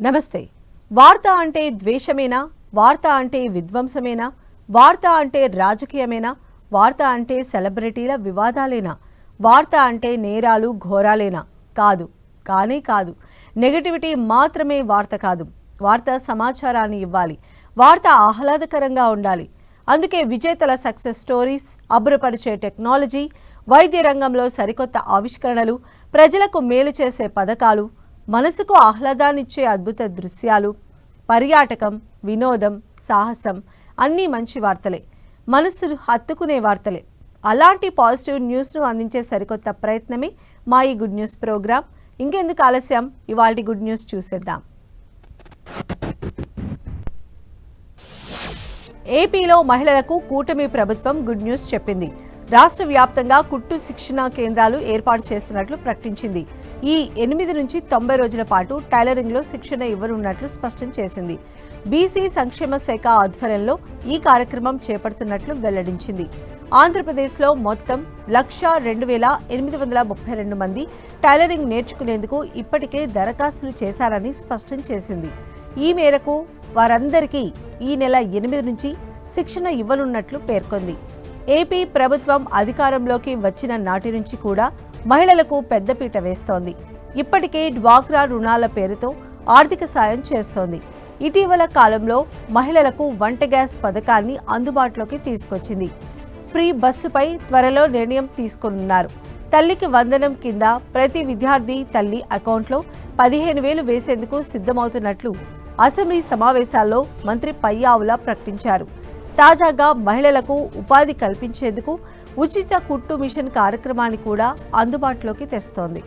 నమస్తే. వార్త అంటే ద్వేషమేనా? వార్త అంటే విధ్వంసమేనా? వార్త అంటే రాజకీయమేనా? వార్త అంటే సెలబ్రిటీల వివాదాలేనా? వార్త అంటే నేరాలు ఘోరాలేనా? కాదు. కానీ కాదు. నెగటివిటీ మాత్రమే వార్త కాదు. వార్త సమాచారాన్ని ఇవ్వాలి. వార్త ఆహ్లాదకరంగా ఉండాలి. అందుకే విజేతల సక్సెస్ స్టోరీస్ అబ్బురపరిచే టెక్నాలజీ వైద్య రంగంలో సరికొత్త ఆవిష్కరణలు ప్రజలకు మేలు చేసే పథకాలు మనసుకు ఆహ్లాదాన్నిచ్చే అద్భుత దృశ్యాలు పర్యాటకం వినోదం సాహసం అన్నీ మంచి వార్తలే. మనసు హత్తుకునే వార్తలే. అలాంటి పాజిటివ్ న్యూస్ను అందించే సరికొత్త ప్రయత్నమే మా ఈ గుడ్ న్యూస్ ప్రోగ్రాం ఇంకెందుకు ఆలస్యం? ఇవాళ గుడ్ న్యూస్ చూసేద్దాం. ఏపీలో మహిళలకు కూటమి ప్రభుత్వం గుడ్ న్యూస్ చెప్పింది. రాష్ట్ర వ్యాప్తంగా కుట్టు శిక్షణా కేంద్రాలు ఏర్పాటు చేస్తున్నట్లు ప్రకటించింది. ఈ ఎనిమిది నుంచి తొంభై రోజుల పాటు టైలరింగ్లో శిక్షణ ఇవ్వనున్నట్లు స్పష్టం చేసింది. బీసీ సంక్షేమ శాఖ ఆధ్వర్యంలో ఈ కార్యక్రమం చేపడుతున్నట్లు వెల్లడించింది. ఆంధ్రప్రదేశ్లో మొత్తం లక్ష రెండు వేల ఎనిమిది వందల ముప్పై రెండు మంది టైలరింగ్ నేర్చుకునేందుకు ఇప్పటికే దరఖాస్తులు చేశారని స్పష్టం చేసింది. ఈ మేరకు వారందరికీ ఈ నెల ఎనిమిది నుంచి శిక్షణ ఇవ్వనున్నట్లు పేర్కొంది. ఏపీ ప్రభుత్వం అధికారంలోకి వచ్చిన నాటి నుంచి కూడా మహిళలకు పెద్దపీట వేస్తోంది. ఇప్పటికే డ్వాక్రా రుణాల పేరుతో ఆర్థిక సాయం చేస్తోంది. ఇటీవల కాలంలో మహిళలకు వంట గ్యాస్ పథకాన్ని అందుబాటులోకి తీసుకొచ్చింది. ఫ్రీ బస్సుపై త్వరలో నిర్ణయం తీసుకున్నారు తల్లికి వందనం కింద ప్రతి విద్యార్థి తల్లి అకౌంట్లో పదిహేను వేలు వేసేందుకు సిద్ధమవుతున్నట్లు అసెంబ్లీ సమావేశాల్లో మంత్రి పయ్యావుల ప్రకటించారు. తాజాగా మహిళలకు ఉపాధి కల్పించేందుకు ఉచిత కుట్టు మిషన్ కార్యక్రమాన్ని కూడా అందుబాటులోకి తెస్తోంది.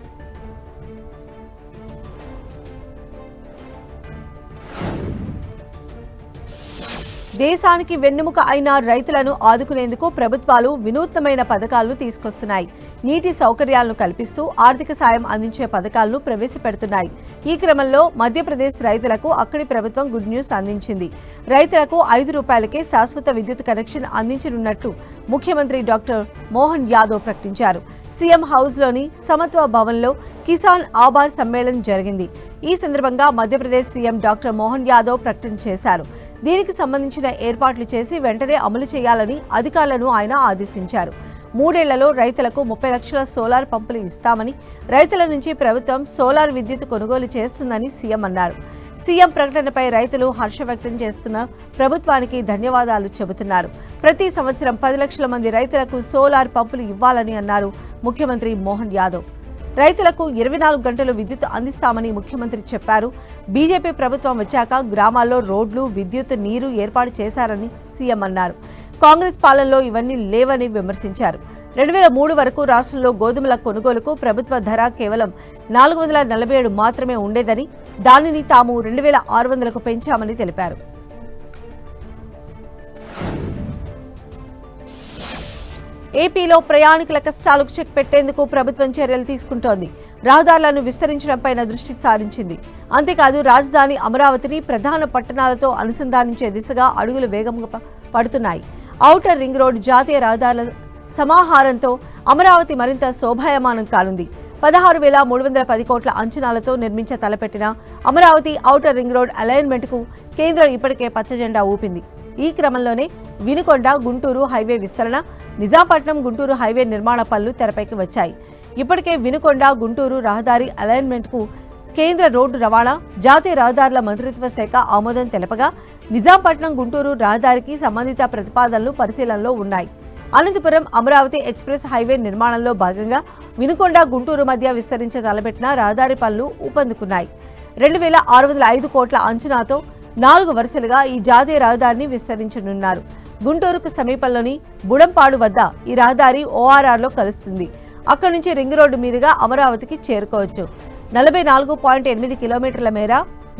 దేశానికి వెన్నెముక అయిన రైతులను ఆదుకునేందుకు ప్రభుత్వాలు వినూత్నమైన పథకాలను తీసుకొస్తున్నాయి. నీటి సౌకర్యాలను కల్పిస్తూ ఆర్థిక సాయం అందించే పథకాలను ప్రవేశపెడుతున్నాయి. ఈ క్రమంలో మధ్యప్రదేశ్ రైతులకు అక్కడి ప్రభుత్వం గుడ్ న్యూస్ అందించింది. రైతులకు ఐదు రూపాయలకే శాశ్వత విద్యుత్ కనెక్షన్ అందించనున్నట్లు ముఖ్యమంత్రి డాక్టర్ మోహన్ యాదవ్ ప్రకటించారు. సీఎం హౌస్లోని సమత్వ భవన్లో కిసాన్ ఆబార్ సమ్మేళనం జరిగింది. ఈ సందర్భంగా మధ్యప్రదేశ్ సీఎం డాక్టర్ మోహన్ యాదవ్ ప్రకటన చేశారు. దీనికి సంబంధించిన ఏర్పాట్లు చేసి వెంటనే అమలు చేయాలని అధికారులను ఆయన ఆదేశించారు. మూడేళ్ళలో రైతులకు ముప్పై లక్షల సోలార్ పంపులు ఇస్తామని రైతుల నుంచి ప్రభుత్వం సోలార్ విద్యుత్ కొనుగోలు చేస్తుందని సీఎం అన్నారు. సీఎం ప్రకటనపై రైతులు హర్ష వ్యక్తం చేస్తున్న ప్రభుత్వానికి ధన్యవాదాలు చెబుతున్నారు. ప్రతి సంవత్సరం పది లక్షల మంది రైతులకు సోలార్ పంపులు ఇవ్వాలని అన్నారు ముఖ్యమంత్రి మోహన్ యాదవ్. రైతులకు ఇరవై నాలుగు గంటలు విద్యుత్ అందిస్తామని ముఖ్యమంత్రి చెప్పారు. బీజేపీ ప్రభుత్వం వచ్చాక గ్రామాల్లో రోడ్లు విద్యుత్ నీరు ఏర్పాటు చేశారని సీఎం అన్నారు. కాంగ్రెస్ పాలనలో ఇవన్నీ లేవని విమర్శించారు. రెండు వేల మూడు వరకు రాష్ట్రంలో గోధుమల కొనుగోలుకు ప్రభుత్వ ధర కేవలం నాలుగు వందల నలభై ఏడు మాత్రమే ఉండేదని దానిని తాము రెండు వేల ఆరు వందలకు పెంచామని తెలిపారు. ఏపీలో ప్రయాణికుల కష్టాలకు చెక్ పెట్టేందుకు ప్రభుత్వం చర్యలు తీసుకుంటోంది. రహదారులను విస్తరించడంపై దృష్టి సారించింది. అంతేకాదు రాజధాని అమరావతిని ప్రధాన పట్టణాలతో అనుసంధానించే దిశగా అడుగులు వేగంగా పడుతున్నాయి. ఔటర్ రింగ్ రోడ్ జాతీయ రహదారుల సమాహారంతో అమరావతి మరింత శోభాయమానం కానుంది. పదహారు వేల మూడు వందల పది కోట్ల అంచనాలతో నిర్మించ తలపెట్టిన అమరావతి ఔటర్ రింగ్ రోడ్ అలైన్మెంట్కు కేంద్రం ఇప్పటికే పచ్చజెండా ఊపింది. ఈ క్రమంలోనే వినుకొండ గుంటూరు హైవే విస్తరణ నిజాంపట్నం గుంటూరు హైవే నిర్మాణ పనులు తెరపైకి వచ్చాయి. ఇప్పటికే వినుకొండ గుంటూరు రహదారి అలైన్మెంట్కు కేంద్ర రోడ్డు రవాణా జాతీయ రహదారుల మంత్రిత్వ శాఖ ఆమోదం తెలపగా నిజాంపట్నం గుంటూరు రహదారికి సంబంధిత ప్రతిపాదనలు పరిశీలనలో ఉన్నాయి. అనంతపురం అమరావతి ఎక్స్ప్రెస్ హైవే నిర్మాణంలో భాగంగా వినుకొండ గుంటూరు మధ్య విస్తరించ తలపెట్టిన రహదారి పనులు ఊపందుకున్నాయి. రెండు వేల ఆరు వందల ఐదు కోట్ల అంచనాతో నాలుగు వరుసలుగా ఈ జాతీయ రహదారిని విస్తరించనున్నారు. గుంటూరుకు సమీపంలోని బుడంపాడు వద్ద ఈ రహదారి ఓఆర్ఆర్లో కలుస్తుంది. అక్కడి నుంచి రింగ్ రోడ్డు మీదుగా అమరావతికి చేరుకోవచ్చు. నలభై నాలుగు పాయింట్ ఎనిమిది కిలోమీటర్ల మేర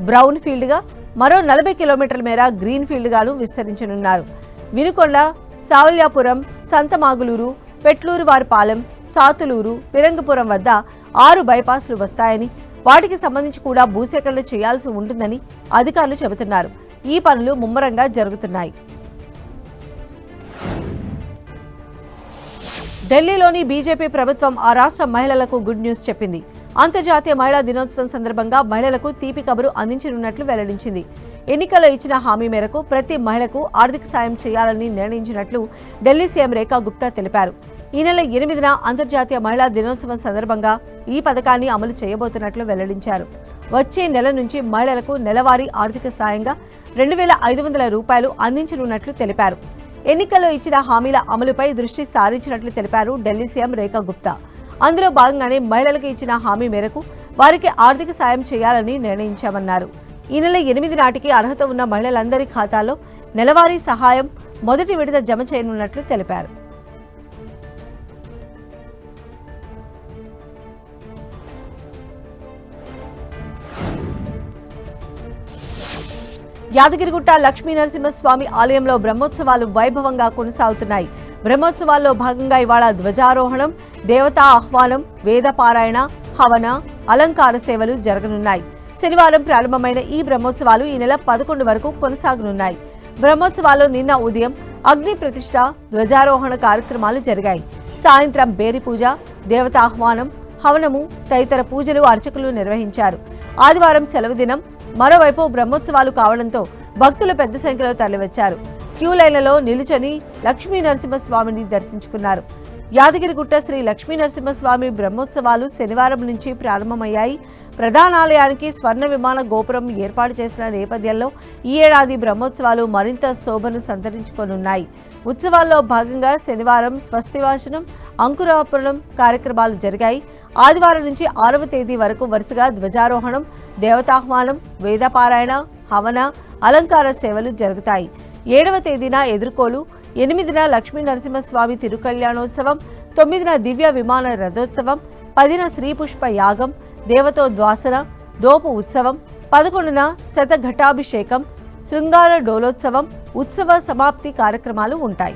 బ్రౌన్ ఫీల్డ్గా మరో నలభై కిలోమీటర్ల మేర గ్రీన్ ఫీల్డ్గాను విస్తరించనున్నారు. వినుకొండ సావల్యాపురం సంతమాగులూరు పెట్లూరువారిపాలెం సాతులూరు పిరంగపురం వద్ద ఆరు బైపాస్లు వస్తాయని వాటికి సంబంధించి కూడా భూసేకరణ చేయాల్సి ఉంటుందని అధికారులు చెబుతున్నారు. ఈ పనులు ముమ్మరంగా జరుగుతున్నాయి. ఢిల్లీలోని బీజేపీ ప్రభుత్వం ఆ రాష్ట్ర మహిళలకు గుడ్ న్యూస్ చెప్పింది. అంతర్జాతీయ మహిళా దినోత్సవం సందర్భంగా మహిళలకు తీపి కబురు అందించనున్నట్లు వెల్లడించింది. ఎన్నికల్లో ఇచ్చిన హామీ మేరకు ప్రతి మహిళకు ఆర్థిక సాయం చేయాలని నిర్ణయించినట్లు ఢిల్లీ సీఎం రేఖా గుప్తా తెలిపారు. ఈ నెల ఎనిమిదిన అంతర్జాతీయ మహిళా దినోత్సవం సందర్భంగా ఈ పథకాన్ని అమలు చేయబోతున్నట్లు వెల్లడించారు. వచ్చే నెల నుంచి మహిళలకు నెలవారీ ఆర్థిక సాయంగా రెండు వేల ఐదు వందల రూపాయలు అందించనున్నట్లు తెలిపారు. ఎన్నికల్లో ఇచ్చిన హామీల అమలుపై దృష్టి సారించినట్లు తెలిపారు ఢిల్లీ సీఎం రేఖా గుప్తా. అందులో భాగంగానే మహిళలకు ఇచ్చిన హామీ మేరకు వారికి ఆర్థిక సాయం చేయాలని నిర్ణయించామన్నారు. ఈ నెల ఎనిమిది నాటికి అర్హత ఉన్న మహిళలందరి ఖాతాలో నెలవారీ సహాయం మొదటి విడత జమ చేయనున్నట్లు తెలిపారు. యాదగిరిగుట్ట లక్ష్మీ నరసింహస్వామి ఆలయంలో బ్రహ్మోత్సవాలు వైభవంగా కొనసాగుతున్నాయి. బ్రహ్మోత్సవాల్లో భాగంగా ఇవాళ ధ్వజారోహణం దేవతా ఆహ్వానం వేదపారాయణ హవన అలంకార సేవలు జరగనున్నాయి. శనివారం ప్రారంభమైన ఈ బ్రహ్మోత్సవాలు ఈ నెల పదకొండు వరకు కొనసాగనున్నాయి. బ్రహ్మోత్సవాల్లో నిన్న ఉదయం అగ్ని ప్రతిష్ట ధ్వజారోహణ కార్యక్రమాలు జరిగాయి. సాయంత్రం బేరి పూజ దేవతాహ్వానం హవనము తదితర పూజలు అర్చకులు నిర్వహించారు. ఆదివారం సెలవు దినం మరోవైపు బ్రహ్మోత్సవాలు కావడంతో భక్తులు పెద్ద సంఖ్యలో తరలివచ్చారు. క్యూ లైన్లలో నిలుచొని లక్ష్మీ నరసింహస్వామిని దర్శించుకున్నారు. యాదగిరిగుట్ట శ్రీ లక్ష్మీ నరసింహస్వామి బ్రహ్మోత్సవాలు శనివారం నుంచి ప్రారంభమయ్యాయి. ప్రధానాలయానికి స్వర్ణ విమాన గోపురం ఏర్పాటు చేసిన నేపథ్యంలో ఈ ఏడాది బ్రహ్మోత్సవాలు మరింత శోభను సంతరించుకోనున్నాయి. ఉత్సవాల్లో భాగంగా శనివారం స్వస్తివాసనం అంకురార్పణం కార్యక్రమాలు జరిగాయి. ఆదివారం నుంచి ఆరవ తేదీ వరకు వరుసగా ధ్వజారోహణం దేవతాహ్వానం వేదపారాయణ హవన అలంకార సేవలు జరుగుతాయి. ఏడవ తేదీన ఎదుర్కోలు ఎనిమిదిన లక్ష్మీ నరసింహస్వామి తిరుకళ్యాణోత్సవం తొమ్మిదిన దివ్య విమాన రథోత్సవం పదిన శ్రీపుష్ప యాగం దేవతోద్వాసన దోపు ఉత్సవం పదకొండున శతఘటాభిషేకం శృంగార డోలోత్సవం ఉత్సవ సమాప్తి కార్యక్రమాలు ఉంటాయి.